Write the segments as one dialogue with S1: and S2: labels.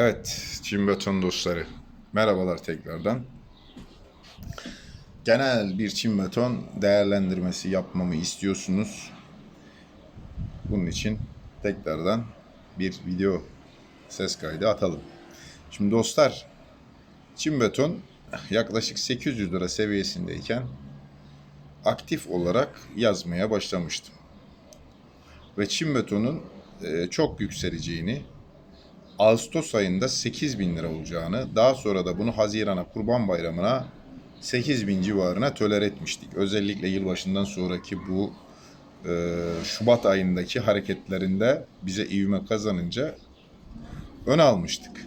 S1: Evet, Çin beton dostları. Merhabalar tekrardan. Genel bir çim beton değerlendirmesi yapmamı istiyorsunuz. Bunun için tekrardan bir video ses kaydı atalım. Şimdi dostlar, çim beton yaklaşık 800 lira seviyesindeyken aktif olarak yazmaya başlamıştım. Ve çim betonun e, çok yükseleceğini, Ağustos ayında 8 bin lira olacağını, daha sonra da bunu Haziran'a, Kurban Bayramı'na 8 bin civarına töler etmiştik. Özellikle yılbaşından sonraki bu e, Şubat ayındaki hareketlerinde bize ivme kazanınca ön almıştık.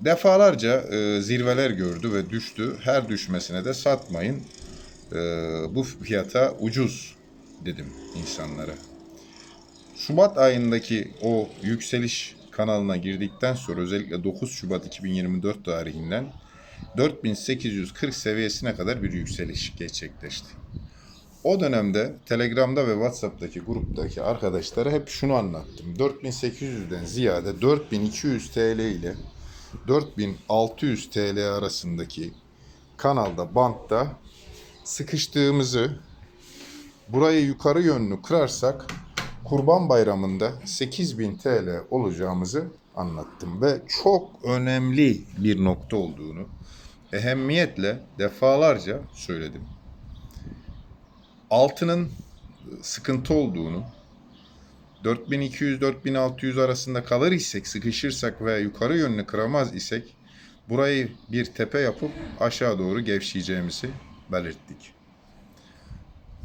S1: Defalarca e, zirveler gördü ve düştü. Her düşmesine de satmayın. E, bu fiyata ucuz dedim insanlara. Şubat ayındaki o yükseliş kanalına girdikten sonra özellikle 9 Şubat 2024 tarihinden 4840 seviyesine kadar bir yükseliş gerçekleşti. O dönemde Telegram'da ve WhatsApp'taki gruptaki arkadaşlara hep şunu anlattım. 4800'den ziyade 4200 TL ile 4600 TL arasındaki kanalda, bantta sıkıştığımızı burayı yukarı yönlü kırarsak Kurban Bayramı'nda 8000 TL olacağımızı anlattım ve çok önemli bir nokta olduğunu ehemmiyetle defalarca söyledim. Altının sıkıntı olduğunu, 4200-4600 arasında kalır isek, sıkışırsak veya yukarı yönlü kıramaz isek burayı bir tepe yapıp aşağı doğru gevşeyeceğimizi belirttik.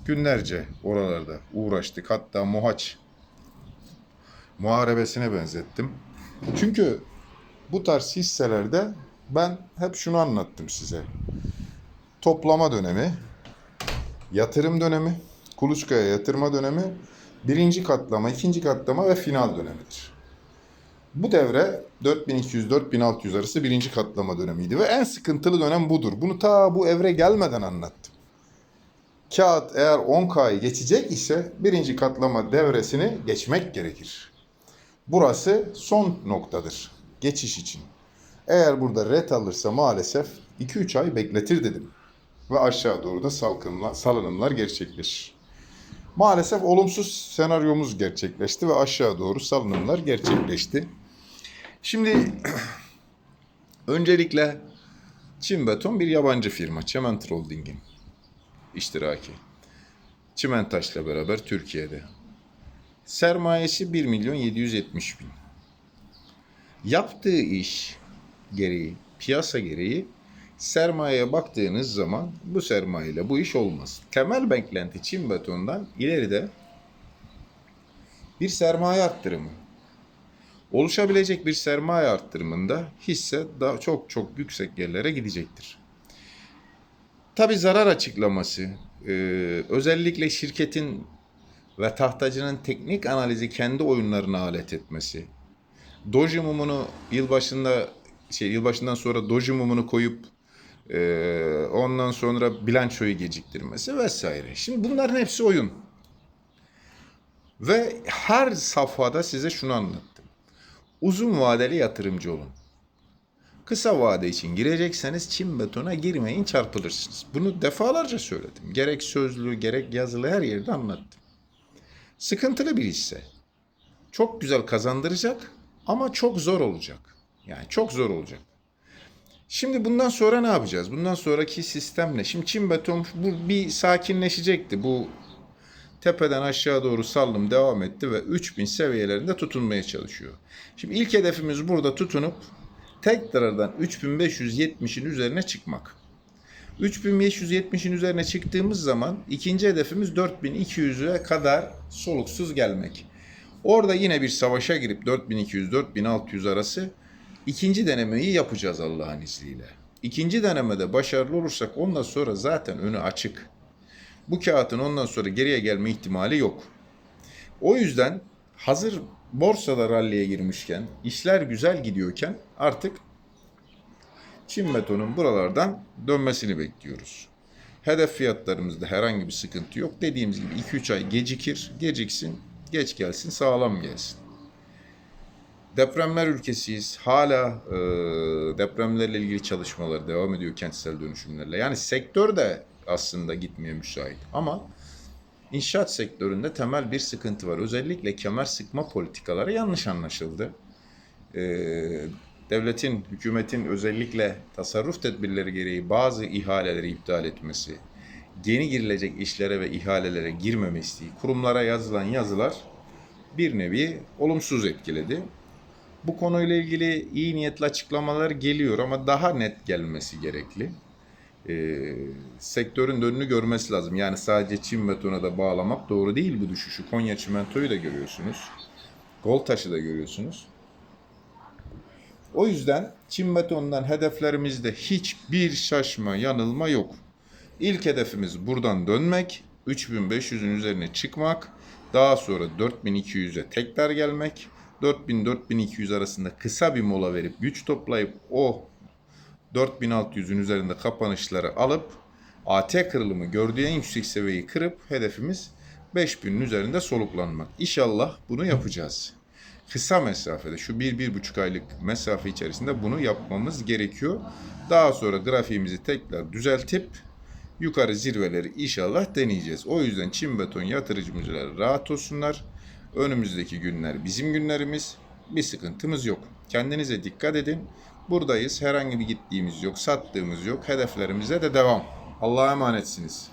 S1: Günlerce oralarda uğraştık. Hatta Mohaç muharebesine benzettim. Çünkü bu tarz hisselerde ben hep şunu anlattım size. Toplama dönemi, yatırım dönemi, kuluçkaya yatırma dönemi, birinci katlama, ikinci katlama ve final dönemidir. Bu devre 4200-4600 arası birinci katlama dönemiydi ve en sıkıntılı dönem budur. Bunu ta bu evre gelmeden anlattım. Kağıt eğer 10K'yı geçecek ise birinci katlama devresini geçmek gerekir. Burası son noktadır geçiş için. Eğer burada ret alırsa maalesef 2-3 ay bekletir dedim. Ve aşağı doğru da salkımla, salınımlar gerçekleşir. Maalesef olumsuz senaryomuz gerçekleşti ve aşağı doğru salınımlar gerçekleşti. Şimdi öncelikle Çin Beton bir yabancı firma. Çement Holding'in iştiraki. Çimentaş'la beraber Türkiye'de. Sermayesi 1 milyon 770 bin. Yaptığı iş gereği, piyasa gereği sermayeye baktığınız zaman bu sermayeyle bu iş olmaz. Temel beklenti Çin betondan ileride bir sermaye arttırımı. Oluşabilecek bir sermaye arttırımında hisse daha çok çok yüksek yerlere gidecektir. Tabi zarar açıklaması, e, özellikle şirketin ve tahtacının teknik analizi kendi oyunlarına alet etmesi, Doji mumunu yılbaşında şey yılbaşından sonra Doji mumunu koyup e, ondan sonra bilançoyu geciktirmesi vesaire. Şimdi bunların hepsi oyun. Ve her safhada size şunu anlattım. Uzun vadeli yatırımcı olun. Kısa vade için girecekseniz çim betona girmeyin çarpılırsınız. Bunu defalarca söyledim. Gerek sözlü gerek yazılı her yerde anlattım. Sıkıntılı bir hisse. Çok güzel kazandıracak ama çok zor olacak. Yani çok zor olacak. Şimdi bundan sonra ne yapacağız? Bundan sonraki sistem ne? Şimdi çim beton bu bir sakinleşecekti. Bu tepeden aşağı doğru sallım devam etti ve 3000 seviyelerinde tutunmaya çalışıyor. Şimdi ilk hedefimiz burada tutunup tekrardan 3570'in üzerine çıkmak. 3570'in üzerine çıktığımız zaman ikinci hedefimiz 4200'e kadar soluksuz gelmek. Orada yine bir savaşa girip 4200-4600 arası ikinci denemeyi yapacağız Allah'ın izniyle. İkinci denemede başarılı olursak ondan sonra zaten önü açık. Bu kağıtın ondan sonra geriye gelme ihtimali yok. O yüzden hazır borsada ralliye girmişken, işler güzel gidiyorken artık Çin betonun buralardan dönmesini bekliyoruz. Hedef fiyatlarımızda herhangi bir sıkıntı yok. Dediğimiz gibi 2-3 ay gecikir, geciksin, geç gelsin, sağlam gelsin. depremler ülkesiyiz. Hala e, depremlerle ilgili çalışmalar devam ediyor kentsel dönüşümlerle. Yani sektör de aslında gitmeye müsait. Ama inşaat sektöründe temel bir sıkıntı var. Özellikle kemer sıkma politikaları yanlış anlaşıldı. E, devletin, hükümetin özellikle tasarruf tedbirleri gereği bazı ihaleleri iptal etmesi, yeni girilecek işlere ve ihalelere girmeme isteği, kurumlara yazılan yazılar bir nevi olumsuz etkiledi. Bu konuyla ilgili iyi niyetli açıklamalar geliyor ama daha net gelmesi gerekli. Ee, sektörün de önünü görmesi lazım. Yani sadece çim betona da bağlamak doğru değil bu düşüşü. Konya çimentoyu da görüyorsunuz. Goltaş'ı da görüyorsunuz. O yüzden çim betondan hedeflerimizde hiçbir şaşma, yanılma yok. İlk hedefimiz buradan dönmek, 3500'ün üzerine çıkmak, daha sonra 4200'e tekrar gelmek, 4000-4200 arasında kısa bir mola verip güç toplayıp o 4600'ün üzerinde kapanışları alıp AT kırılımı gördüğü en yüksek seviyeyi kırıp hedefimiz 5000'in üzerinde soluklanmak. İnşallah bunu yapacağız. Kısa mesafede şu 1-1,5 aylık mesafe içerisinde bunu yapmamız gerekiyor. Daha sonra grafiğimizi tekrar düzeltip yukarı zirveleri inşallah deneyeceğiz. O yüzden çim beton yatırımcıları rahat olsunlar. Önümüzdeki günler bizim günlerimiz. Bir sıkıntımız yok. Kendinize dikkat edin. Buradayız. Herhangi bir gittiğimiz yok, sattığımız yok. Hedeflerimize de devam. Allah'a emanetsiniz.